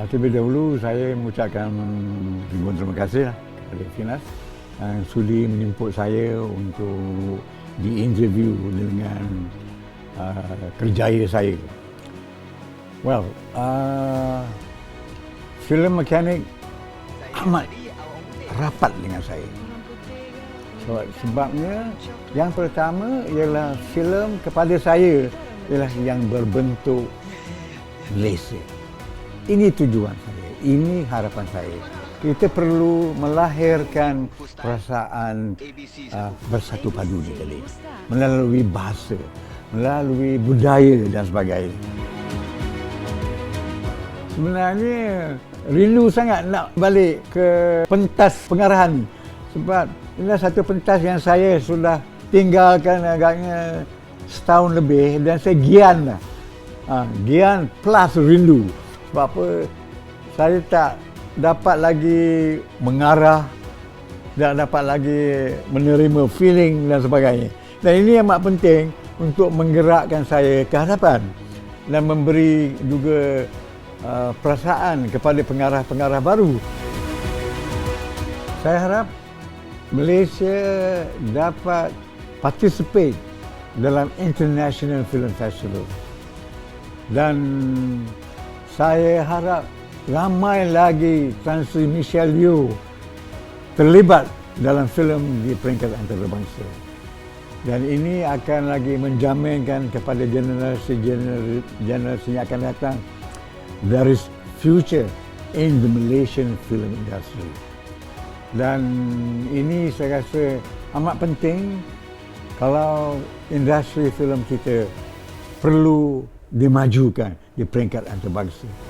Uh, terlebih dahulu saya mengucapkan ribuan terima kasih lah kepada Finas yang sudi menjemput saya untuk diinterview dengan uh, kerjaya saya. Well, uh, filem mekanik amat rapat dengan saya. Sebab, sebabnya yang pertama ialah filem kepada saya ialah yang berbentuk Malaysia. Ini tujuan saya, ini harapan saya. Kita perlu melahirkan perasaan uh, bersatu padu di kali melalui bahasa, melalui budaya dan sebagainya. Sebenarnya rindu sangat nak balik ke pentas pengarahan sebab ini satu pentas yang saya sudah tinggalkan agaknya setahun lebih dan saya gian lah. Ha, gian plus rindu. Sebab apa? Saya tak dapat lagi mengarah, tak dapat lagi menerima feeling dan sebagainya. Dan ini amat penting untuk menggerakkan saya ke hadapan dan memberi juga uh, perasaan kepada pengarah-pengarah baru. Saya harap Malaysia dapat participate dalam International Film Festival. Dan saya harap ramai lagi Sri Michelle Yeoh terlibat dalam filem di peringkat antarabangsa. Dan ini akan lagi menjaminkan kepada generasi-generasi generasi yang akan datang there is future in the Malaysian film industry. Dan ini saya rasa amat penting kalau industri filem kita perlu dimajukan di peringkat antarabangsa.